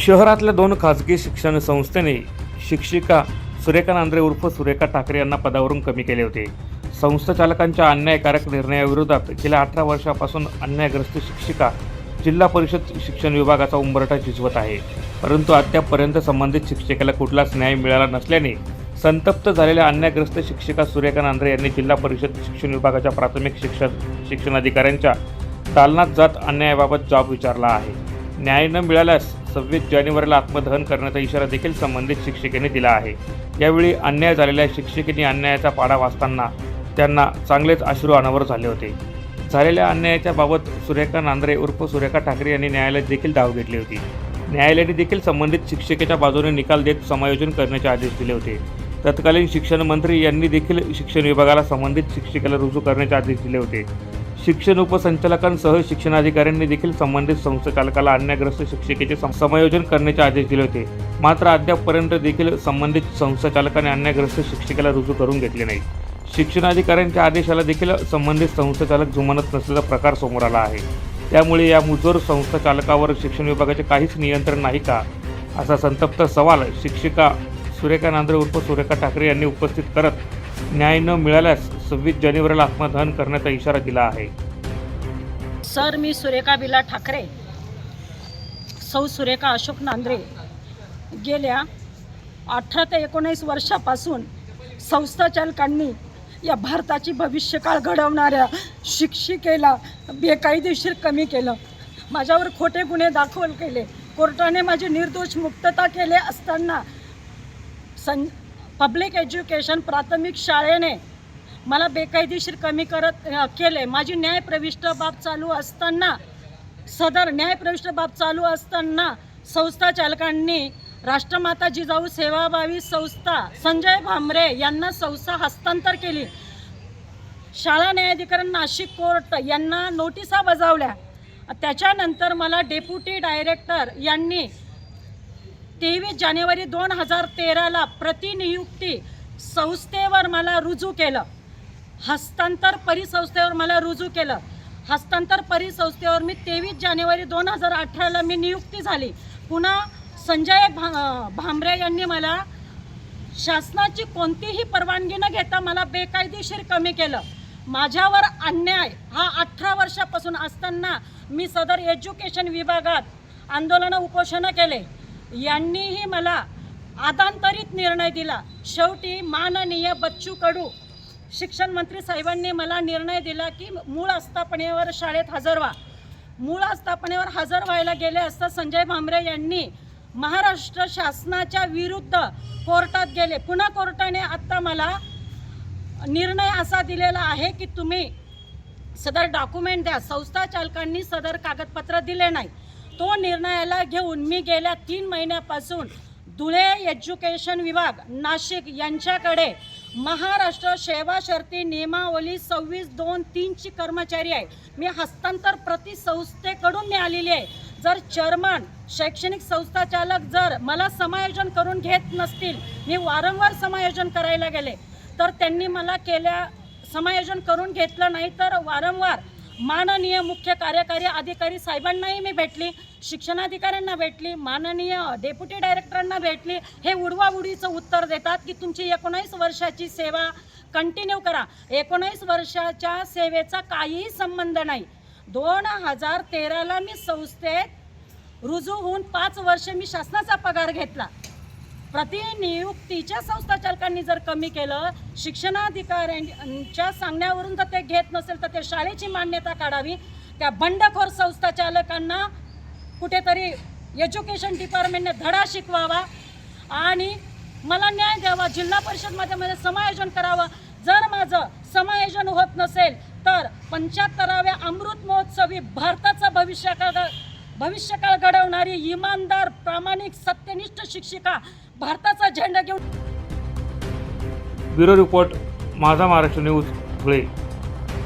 शहरातल्या दोन खाजगी शिक्षण संस्थेने शिक्षिका सुरेखा नांद्रे उर्फ सुरेखा ठाकरे यांना पदावरून कमी केले होते. संस्थाचालकांच्या अन्यायकारक निर्णयाविरोधात गेल्या अठरा वर्षापासून अन्यायग्रस्त शिक्षिका जिल्हा परिषद शिक्षण विभागाचा उंबरठा झिजवत आहे. परंतु अद्यापपर्यंत संबंधित शिक्षिकेला कुठलाच न्याय मिळाला नसल्याने संतप्त झालेल्या अन्यायग्रस्त शिक्षिका सुरेखा नांद्रे यांनी जिल्हा परिषद शिक्षण विभागाच्या प्राथमिक शिक्षण शिक्षणाधिकाऱ्यांच्या दालनात जात अन्यायाबाबत जॉब विचारला आहे. न्याय न मिळाल्यास सव्वीस जानेवारीला आत्मदहन करण्याचा इशारा देखील संबंधित शिक्षिकेने दिला आहे. यावेळी अन्याय झालेल्या शिक्षिकेने अन्यायाचा पाडा वाचताना त्यांना चांगलेच अश्रू अनावर झाले होते. झालेल्या अन्यायाच्या बाबत सुरेखा नांद्रे उर्फ सुरेखा ठाकरे यांनी न्यायालयात देखील धाव घेतली होती. न्यायालयाने देखील संबंधित शिक्षिकेच्या बाजूने निकाल देत समायोजन करण्याचे आदेश दिले होते. तत्कालीन शिक्षण मंत्री यांनी देखील शिक्षण विभागाला संबंधित शिक्षिकेला रुजू करण्याचे आदेश दिले होते. शिक्षण उपसंचालकांसह शिक्षणाधिकाऱ्यांनी देखील संबंधित संस्थाचालकाला अन्यायग्रस्त शिक्षिकेचे समायोजन करण्याचे आदेश दिले होते. मात्र अद्यापपर्यंत देखील संबंधित संस्थाचालकाने अन्यायग्रस्त शिक्षिकेला रुजू करून घेतले नाही शिक्षणाधिकाऱ्यांच्या आदेशाला देखील संबंधित संस्थाचालक जुमानत नसल्याचा प्रकार समोर आला आहे. त्यामुळे या मुजोर संस्थाचालकावर शिक्षण विभागाचे काहीच नियंत्रण नाही का? असा संतप्त सवाल शिक्षिका सुरेखा नांद्रे उर्फ सुरेखा ठाकरे यांनी उपस्थित करत न्याय न मिळाल्यास सव्वीस जानेवारीला आत्मदहन करण्याचा इशारा दिला आहे. सर मी सुरेखा बिला ठाकरे सौ सुरेखा अशोक नांद्रे गेल्या अठरा ते एकोणीस वर्षापासून संस्थाचालकांनी या भारताची भविष्यकाळ घडवणाऱ्या शिक्षिकेला बेकायदेशीर कमी केलं. माझ्यावर खोटे गुन्हे दाखल केले. कोर्टाने माझी निर्दोष मुक्तता केले असताना सं पब्लिक एज्युकेशन प्राथमिक शाळेने मला बेकायदेशीर कमी करत केले माझी न्यायप्रविष्ट बाब चालू असताना सदर न्यायप्रविष्ट बाब चालू असताना संस्था चालकांनी राष्ट्रमाता जिजाऊ सेवाभावी संस्था संजय भामरे यांना संस्था हस्तांतर केली. शाळा न्यायाधिकरण नाशिक कोर्ट यांना नोटिसा बजावल्या. त्याच्यानंतर मला डेप्युटी डायरेक्टर यांनी तेवीस जानेवारी दोन हजार तेराला प्रतिनियुक्ती संस्थेवर मला रुजू केलं. हस्तांतर परिसंस्थेवर मला रुजू केलं. हस्तांतर परिसंस्थेवर मी तेवीस जानेवारी दोन हजार अठराला मी नियुक्ती झाली. पुन्हा संजय भा भांबरे यांनी मला शासनाची कोणतीही परवानगी न घेता मला बेकायदेशीर कमी केलं. माझ्यावर अन्याय हा अठरा वर्षापासून असताना मी सदर एज्युकेशन विभागात आंदोलनं उपोषणं केले. यांनीही मला आदांतरित निर्णय दिला. शेवटी माननीय बच्चू कडू शिक्षण मंत्री साहेबांनी मला निर्णय दिला की मूळ आस्थापनेवर शाळेत हजर व्हा मूळ आस्थापनेवर हजर व्हायला गेले असता संजय भामरे यांनी महाराष्ट्र शासनाच्या विरुद्ध कोर्टात गेले. पुन्हा कोर्टाने आत्ता मला निर्णय असा दिलेला आहे की तुम्ही सदर डॉक्युमेंट द्या. संस्था चालकांनी सदर कागदपत्र दिले नाही. तो निर्णयाला घेऊन मी गेल्या तीन महिन्यापासून धुळे एज्युकेशन विभाग नाशिक यांच्याकडे महाराष्ट्र सेवा शर्ती नियमावली सव्वीस दोन तीनची कर्मचारी आहे. मी हस्तांतर प्रति संस्थेकडून मिळालेली आलेली आहे. जर चेअरमन शैक्षणिक संस्था चालक जर मला समायोजन करून घेत नसतील मी वारंवार समायोजन करायला गेले तर त्यांनी मला केल्या समायोजन करून घेतलं नाही तर वारंवार माननीय मुख्य कार्यकारी अधिकारी साहेबांनाही मी भेटली शिक्षणाधिकाऱ्यांना भेटली माननीय डेप्युटी डायरेक्टरांना भेटली. हे उडवाउडीचं उत्तर देतात की तुमची एकोणीस वर्षाची सेवा कंटिन्यू करा. एकोणीस वर्षाच्या सेवेचा काहीही संबंध नाही. दोन हजार तेराला मी संस्थेत रुजू होऊन पाच वर्ष मी शासनाचा पगार घेतला. प्रतिनियुक्तीच्या संस्थाचालकांनी जर कमी केलं शिक्षणाधिकाऱ्यांच्या सांगण्यावरून जर ते घेत नसेल तर ते शाळेची मान्यता काढावी. त्या बंडखोर संस्थाचालकांना कुठेतरी एज्युकेशन डिपार्टमेंटने धडा शिकवावा आणि मला न्याय द्यावा जिल्हा परिषदमध्ये माझं समायोजन करावं. जर माझं समायोजन होत नसेल तर पंच्याहत्तराव्या अमृत महोत्सवी भारताचं भविष्यकाळ भविष्यकाळ घडवणारी इमानदार प्रामाणिक सत्यनिष्ठ शिक्षिका भारताचा झेंडा घेऊन ब्युरो रिपोर्ट माझा महाराष्ट्र न्यूज धुळे.